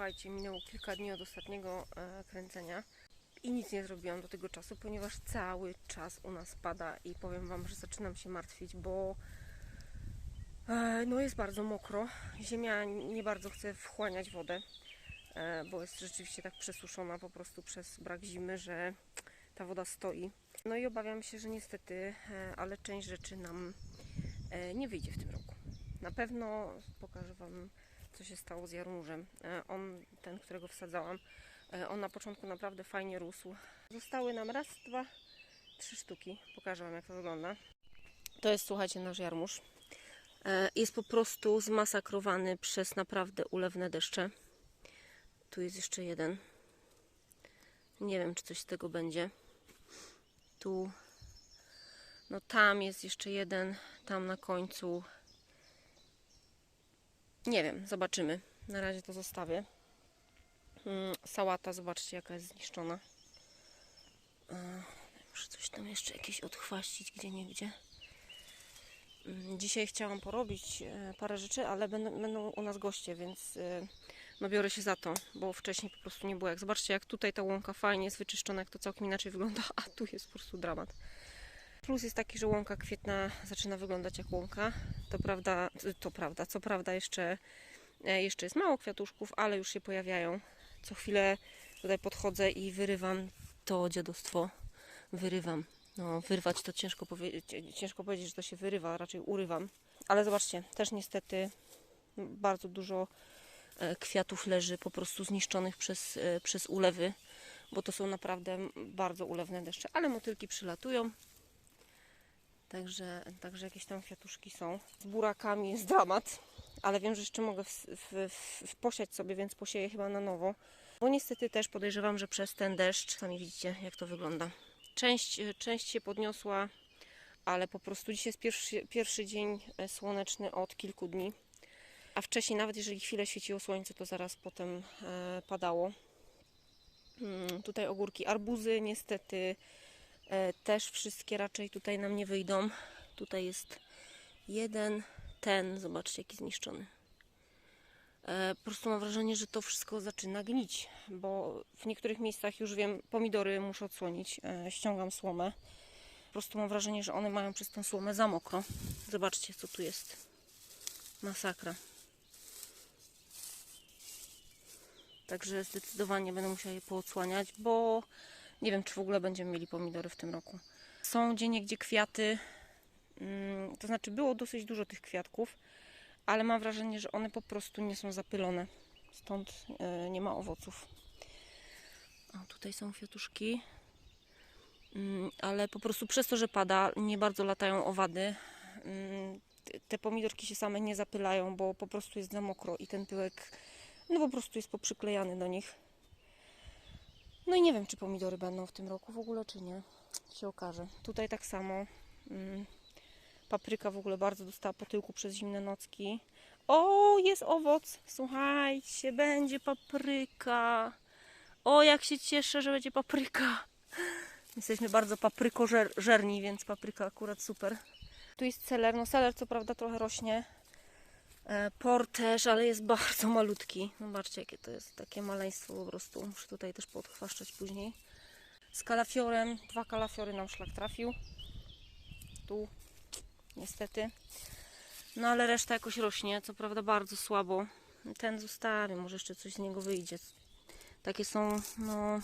Słuchajcie, minęło kilka dni od ostatniego e, kręcenia i nic nie zrobiłam do tego czasu, ponieważ cały czas u nas pada i powiem Wam, że zaczynam się martwić, bo e, no jest bardzo mokro. Ziemia nie bardzo chce wchłaniać wodę, e, bo jest rzeczywiście tak przesuszona po prostu przez brak zimy, że ta woda stoi. No i obawiam się, że niestety, ale część rzeczy nam nie wyjdzie w tym roku. Na pewno pokażę Wam, co się stało z jarmużem. E, On, ten, którego wsadzałam, e, on na początku naprawdę fajnie rósł. Zostały nam raz, dwa, trzy sztuki. Pokażę Wam, jak to wygląda. To jest, słuchajcie, nasz jarmuż. E, Jest po prostu zmasakrowany przez naprawdę ulewne deszcze. Tu jest jeszcze jeden. Nie wiem, czy coś z tego będzie. Tu, no tam jest jeszcze jeden, tam na końcu. Nie wiem, zobaczymy. Na razie to zostawię. Mm, Sałata, zobaczcie jaka jest zniszczona. Muszę coś tam jeszcze jakieś odchwaścić gdzie nie gdzie. Dzisiaj chciałam porobić e, parę rzeczy, ale będą, będą u nas goście, więc e, no biorę się za to, bo wcześniej po prostu nie było jak. Zobaczcie jak tutaj ta łąka fajnie jest wyczyszczona, jak to całkiem inaczej wygląda, a tu jest po prostu dramat. Plus jest taki, że łąka kwietna zaczyna wyglądać jak łąka. To prawda, to prawda, co prawda jeszcze, e, jeszcze jest mało kwiatuszków, ale już się pojawiają. Co chwilę tutaj podchodzę i wyrywam to dziadostwo. Wyrywam. No, wyrwać to ciężko, powie- ciężko powiedzieć, że to się wyrywa, raczej urywam. Ale zobaczcie, też niestety bardzo dużo e, kwiatów leży po prostu zniszczonych przez, e, przez ulewy, bo to są naprawdę bardzo ulewne deszcze, ale motylki przylatują. Także, także jakieś tam kwiatuszki są. Z burakami jest dramat, ale wiem, że jeszcze mogę w, w, w, wposiać sobie, więc posieję chyba na nowo. Bo niestety też podejrzewam, że przez ten deszcz, sami widzicie jak to wygląda. Część, część się podniosła, ale po prostu dzisiaj jest pierwszy, pierwszy dzień e, słoneczny od kilku dni. A wcześniej, nawet jeżeli chwilę świeciło słońce, to zaraz potem e, padało. Mm, tutaj ogórki, arbuzy niestety e, też wszystkie raczej tutaj nam nie wyjdą. Tutaj jest jeden, ten, zobaczcie jaki zniszczony. E, po prostu mam wrażenie, że to wszystko zaczyna gnić, bo w niektórych miejscach już wiem, pomidory muszę odsłonić, e, ściągam słomę. Po prostu mam wrażenie, że one mają przez tę słomę za mokro. Zobaczcie co tu jest. Masakra. Także zdecydowanie będę musiała je poodsłaniać, bo nie wiem, czy w ogóle będziemy mieli pomidory w tym roku. Są gdzie niegdzie kwiaty, mm, to znaczy było dosyć dużo tych kwiatków, ale mam wrażenie, że one po prostu nie są zapylone. Stąd e, nie ma owoców. O, tutaj są kwiatuszki. Mm, Ale po prostu przez to, że pada, nie bardzo latają owady. Mm, Te pomidorki się same nie zapylają, bo po prostu jest za mokro i ten pyłek no po prostu jest poprzyklejany do nich. No i nie wiem, czy pomidory będą w tym roku w ogóle, czy nie. Się okaże. Tutaj tak samo. Mm, Papryka w ogóle bardzo dostała po tyłku przez zimne nocki. O, jest owoc! Słuchajcie, będzie papryka. O, jak się cieszę, że będzie papryka. Jesteśmy bardzo paprykożerni, więc papryka akurat super. Tu jest seler. No seler co prawda trochę rośnie. E, Por też, ale jest bardzo malutki. Zobaczcie, jakie to jest takie maleństwo po prostu. Muszę tutaj też podchwaszczać później. Z kalafiorem. Dwa kalafiory nam szlak trafił. Tu niestety. No ale reszta jakoś rośnie, co prawda bardzo słabo. Ten zostawię, może jeszcze coś z niego wyjdzie. Takie są, no,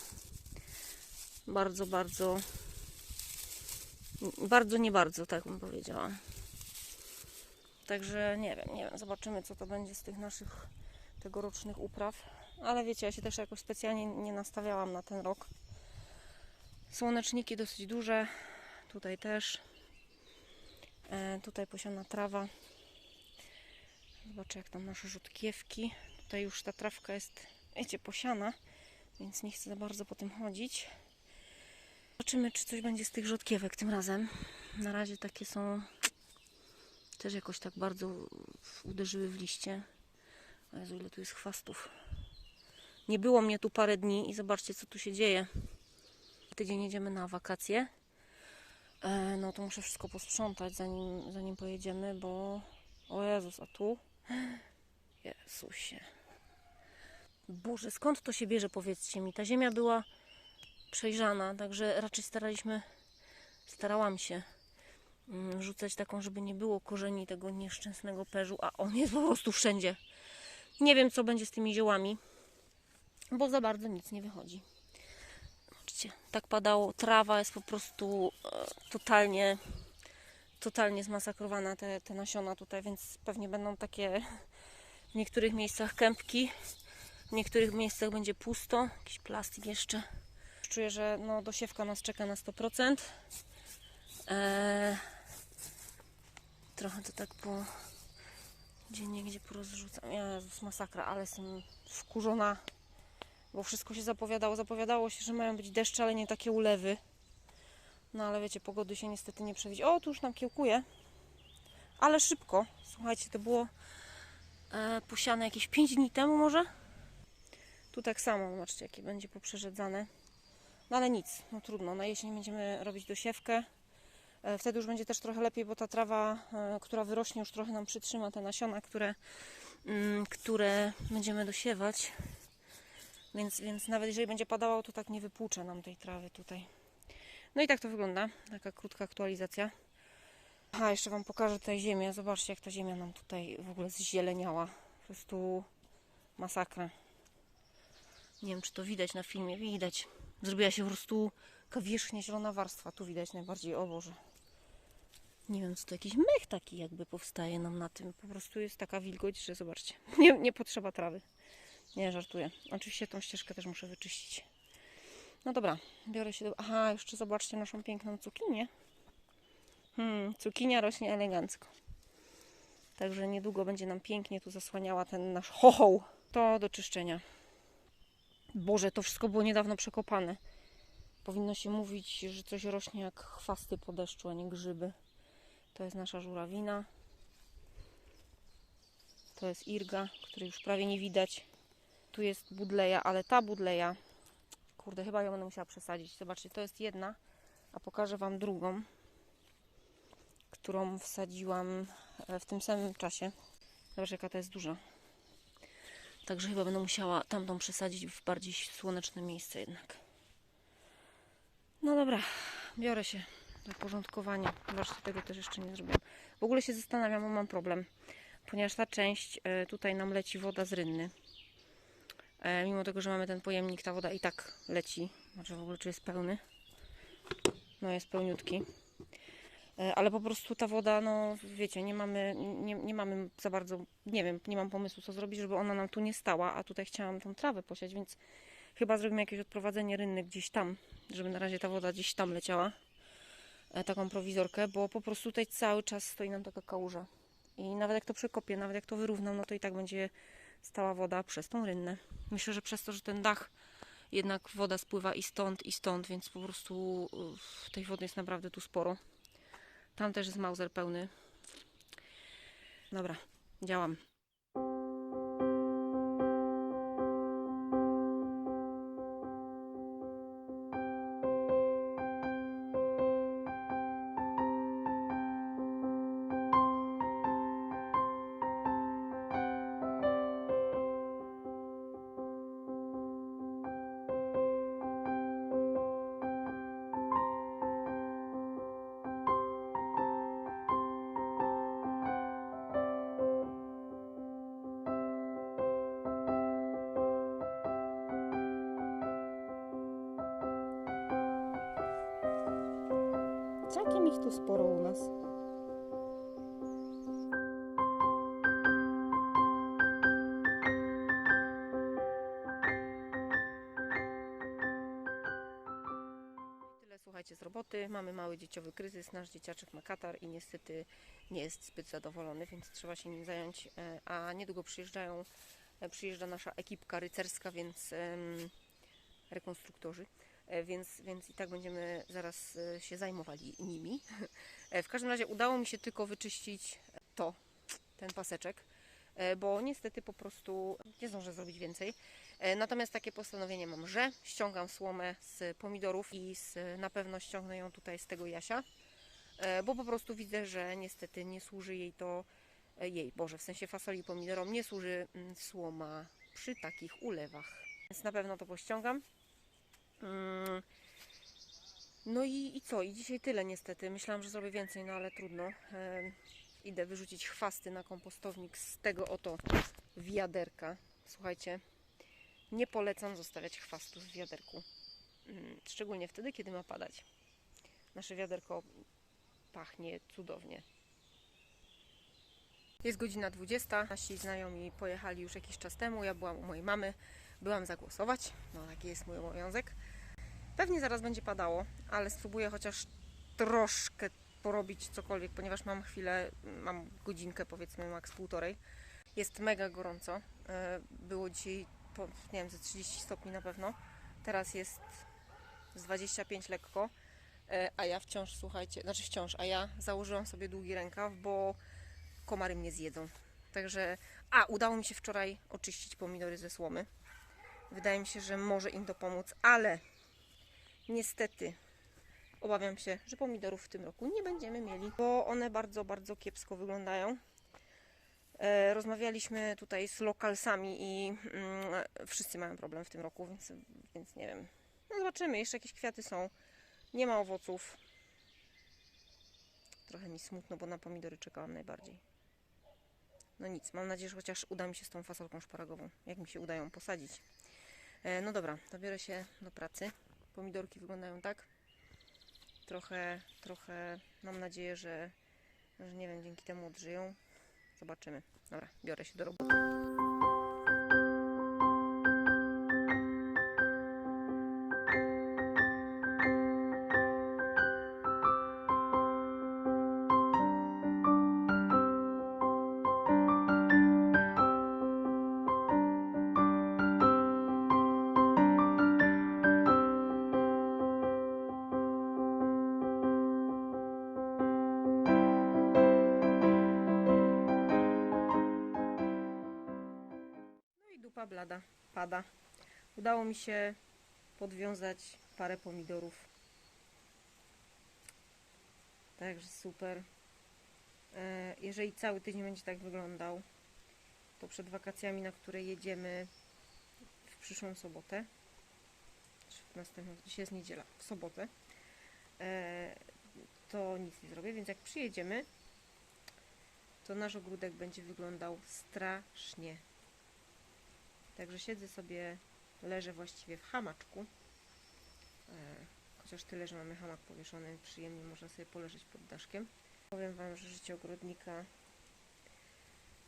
bardzo, bardzo, bardzo, nie bardzo, tak bym powiedziała. Także nie wiem, nie wiem, zobaczymy co to będzie z tych naszych tegorocznych upraw. Ale wiecie, ja się też jakoś specjalnie nie nastawiałam na ten rok. Słoneczniki dosyć duże, tutaj też. E, tutaj posiana trawa. Zobaczę jak tam nasze rzutkiewki. Tutaj już ta trawka jest, wiecie, posiana, więc nie chcę za bardzo po tym chodzić. Zobaczymy, czy coś będzie z tych rzutkiewek tym razem. Na razie takie są też jakoś tak bardzo uderzyły w liście. O Jezu, ile tu jest chwastów. Nie było mnie tu parę dni i zobaczcie, co tu się dzieje. Tydzień jedziemy na wakacje. E, no to muszę wszystko posprzątać, zanim, zanim pojedziemy, bo... O Jezus, a tu? Jezusie. Boże, skąd to się bierze, powiedzcie mi? Ta ziemia była przejrzana, także raczej staraliśmy, starałam się rzucać taką, żeby nie było korzeni tego nieszczęsnego perzu, a on jest po prostu wszędzie. Nie wiem, co będzie z tymi ziołami, bo za bardzo nic nie wychodzi. Zobaczcie, tak padało, trawa jest po prostu e, totalnie, totalnie zmasakrowana, te, te nasiona tutaj, więc pewnie będą takie w niektórych miejscach kępki, w niektórych miejscach będzie pusto, jakiś plastik jeszcze. Czuję, że no, dosiewka nas czeka na 100%. Eee, trochę to tak po gdzie niegdzie porozrzucam. Jezus, masakra, ale jestem wkurzona, bo wszystko się zapowiadało. Zapowiadało się, że mają być deszcze, ale nie takie ulewy. No ale wiecie, pogody się niestety nie przewidzi. O, tu już nam kiełkuje. Ale szybko. Słuchajcie, to było e, posiane jakieś 5 dni temu może. Tu tak samo, zobaczcie, jakie będzie poprzedzane. No ale nic, no trudno. Na jesień będziemy robić dosiewkę. E, Wtedy już będzie też trochę lepiej, bo ta trawa, e, która wyrośnie, już trochę nam przytrzyma te nasiona, które, mm, które będziemy dosiewać. Więc, więc nawet jeżeli będzie padało, to tak nie wypłucze nam tej trawy tutaj. No i tak to wygląda. Taka krótka aktualizacja. A jeszcze Wam pokażę tutaj ziemię. Zobaczcie, jak ta ziemia nam tutaj w ogóle zzieleniała. Po prostu masakra. Nie wiem, czy to widać na filmie. Widać. Zrobiła się po prostu kawierzchnia zielona warstwa. Tu widać najbardziej. O Boże. Nie wiem, co to jakiś mech taki jakby powstaje nam na tym. Po prostu jest taka wilgoć, że zobaczcie. Nie, nie potrzeba trawy. Nie, żartuję. Oczywiście tą ścieżkę też muszę wyczyścić. No dobra, biorę się do... Aha, jeszcze zobaczcie naszą piękną cukinię. Hmm, cukinia rośnie elegancko. Także niedługo będzie nam pięknie tu zasłaniała ten nasz chochoł. To do czyszczenia. Boże, to wszystko było niedawno przekopane. Powinno się mówić, że coś rośnie jak chwasty po deszczu, a nie grzyby. To jest nasza żurawina. To jest irga, której już prawie nie widać. Tu jest budleja, ale ta budleja, kurde, chyba ją będę musiała przesadzić. Zobaczcie, to jest jedna, a pokażę Wam drugą, którą wsadziłam e, w tym samym czasie. Zobacz, jaka to jest duża. Także chyba będę musiała tamtą przesadzić w bardziej słoneczne miejsce jednak. No dobra, biorę się porządkowanie. Zobaczcie, tego też jeszcze nie zrobiłam. W ogóle się zastanawiam, bo mam problem, ponieważ ta część, e, tutaj nam leci woda z rynny. E, Mimo tego, że mamy ten pojemnik, ta woda i tak leci. Znaczy w ogóle, czy jest pełny? No jest pełniutki. E, Ale po prostu ta woda, no wiecie, nie mamy, nie, nie mamy za bardzo, nie wiem, nie mam pomysłu co zrobić, żeby ona nam tu nie stała, a tutaj chciałam tą trawę posiać, więc chyba zrobimy jakieś odprowadzenie rynny gdzieś tam, żeby na razie ta woda gdzieś tam leciała. E, Taką prowizorkę, bo po prostu tutaj cały czas stoi nam taka kałuża. I nawet jak to przekopię, nawet jak to wyrównam, no to i tak będzie stała woda przez tą rynnę. Myślę, że przez to, że ten dach jednak woda spływa i stąd, i stąd, więc po prostu tej wody jest naprawdę tu sporo. Tam też jest mauser pełny. Dobra, działam. Całkiem ich tu sporo u nas. Tyle słuchajcie z roboty. Mamy mały dzieciowy kryzys. Nasz dzieciaczek ma katar i niestety nie jest zbyt zadowolony, więc trzeba się nim zająć. E, A niedługo przyjeżdżają, e, przyjeżdża nasza ekipka rycerska, więc rekonstruktorzy. E, więc, więc i tak będziemy zaraz e, się zajmowali nimi. E, W każdym razie udało mi się tylko wyczyścić to, ten paseczek, bo niestety po prostu nie zdążę zrobić więcej. Natomiast takie postanowienie mam, że ściągam słomę z pomidorów i z, na pewno ściągnę ją tutaj z tego jasia, bo po prostu widzę, że niestety nie służy jej to, jej, Boże, w sensie fasoli i pomidorom, nie służy mm, słoma przy takich ulewach. Więc na pewno to pościągam. Mm. No i, i co? I dzisiaj tyle niestety. Myślałam, że zrobię więcej, no ale trudno. Idę wyrzucić chwasty na kompostownik z tego oto wiaderka. Słuchajcie, nie polecam zostawiać chwastów w wiaderku. Mm, Szczególnie wtedy, kiedy ma padać. Nasze wiaderko pachnie cudownie. Jest godzina 20. Nasi znajomi pojechali już jakiś czas temu. Ja byłam u mojej mamy. Byłam zagłosować. No, taki jest mój obowiązek. Pewnie zaraz będzie padało, ale spróbuję chociaż troszkę porobić cokolwiek, ponieważ mam chwilę, mam godzinkę powiedzmy, maks półtorej. Jest mega gorąco. E, Było dzisiaj, po, nie wiem, ze 30 stopni na pewno. Teraz jest z 25 lekko. E, A ja wciąż, słuchajcie, znaczy wciąż, a ja założyłam sobie długi rękaw, bo komary mnie zjedzą. Także, a udało mi się wczoraj oczyścić pomidory ze słomy. Wydaje mi się, że może im to pomóc, ale niestety obawiam się, że pomidorów w tym roku nie będziemy mieli, bo one bardzo, bardzo kiepsko wyglądają. E, rozmawialiśmy tutaj z lokalsami i mm, wszyscy mają problem w tym roku, więc, więc nie wiem. No zobaczymy, jeszcze jakieś kwiaty są. Nie ma owoców. Trochę mi smutno, bo na pomidory czekałam najbardziej. No nic, mam nadzieję, że chociaż uda mi się z tą fasolką szparagową, jak mi się uda ją posadzić. E, no dobra, to biorę się do pracy. Pomidorki wyglądają tak. Trochę, trochę mam nadzieję, że, że nie wiem, dzięki temu odżyją. Zobaczymy. Dobra, biorę się do roboty. Blada, pada. Udało mi się podwiązać parę pomidorów. Także super. E, Jeżeli cały tydzień będzie tak wyglądał, to przed wakacjami, na które jedziemy w przyszłą sobotę, czy w następną, dzisiaj jest niedziela, w sobotę, e, to nic nie zrobię, więc jak przyjedziemy, to nasz ogródek będzie wyglądał strasznie. Także siedzę sobie, leżę właściwie w hamaczku. E, chociaż tyle, że mamy hamak powieszony, przyjemnie można sobie poleżeć pod daszkiem. Powiem Wam, że życie ogrodnika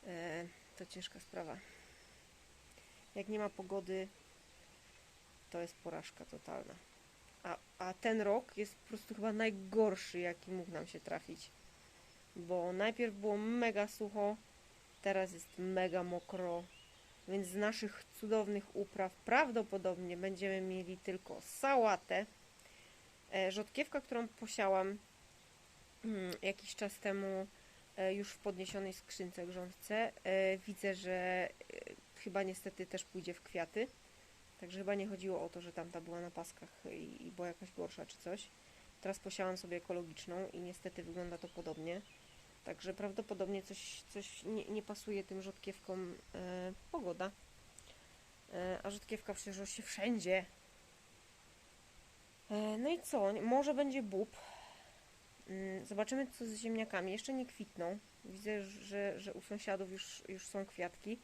e, to ciężka sprawa. Jak nie ma pogody, to jest porażka totalna. A, a ten rok jest po prostu chyba najgorszy, jaki mógł nam się trafić. Bo najpierw było mega sucho, teraz jest mega mokro, więc z naszych cudownych upraw prawdopodobnie będziemy mieli tylko sałatę. E, Rzodkiewka, którą posiałam mm, jakiś czas temu e, już w podniesionej skrzynce grządce, e, widzę, że chyba niestety też pójdzie w kwiaty. Także chyba nie chodziło o to, że tamta była na paskach i była jakaś gorsza czy coś. Teraz posiałam sobie ekologiczną i niestety wygląda to podobnie. Także prawdopodobnie coś, coś nie, nie pasuje tym rzodkiewkom e, pogoda. E, a rzodkiewka przecież rośnie wszędzie. E, no i co? Może będzie bób. Mm, Zobaczymy co z ziemniakami. Jeszcze nie kwitną. Widzę, że, że u sąsiadów już, już są kwiatki.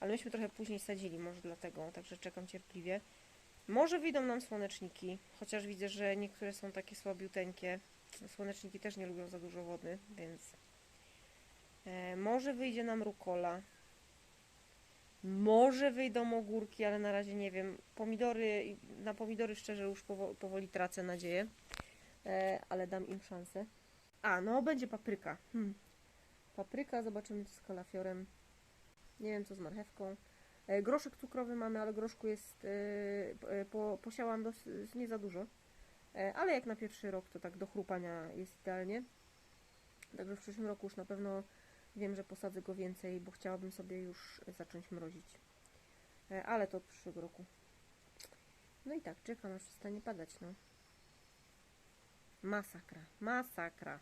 Ale myśmy trochę później sadzili, może dlatego. Także czekam cierpliwie. Może wyjdą nam słoneczniki. Chociaż widzę, że niektóre są takie słabiuteńkie. Słoneczniki też nie lubią za dużo wody, więc E, może wyjdzie nam rukola. Może wyjdą ogórki, ale na razie nie wiem. Pomidory, na pomidory szczerze już powo- powoli tracę nadzieję, e, ale dam im szansę. A, no będzie papryka. Hmm. Papryka, zobaczymy co z kalafiorem. Nie wiem co z marchewką. E, groszek cukrowy mamy, ale groszku jest, po, posiałam dos- nie za dużo. Ale jak na pierwszy rok to tak do chrupania jest idealnie. Także w przyszłym roku już na pewno Wiem, że posadzę go więcej, bo chciałabym sobie już zacząć mrozić. E, Ale to od przyszłego roku. No i tak, czekam aż przestanie padać, no. Masakra, masakra.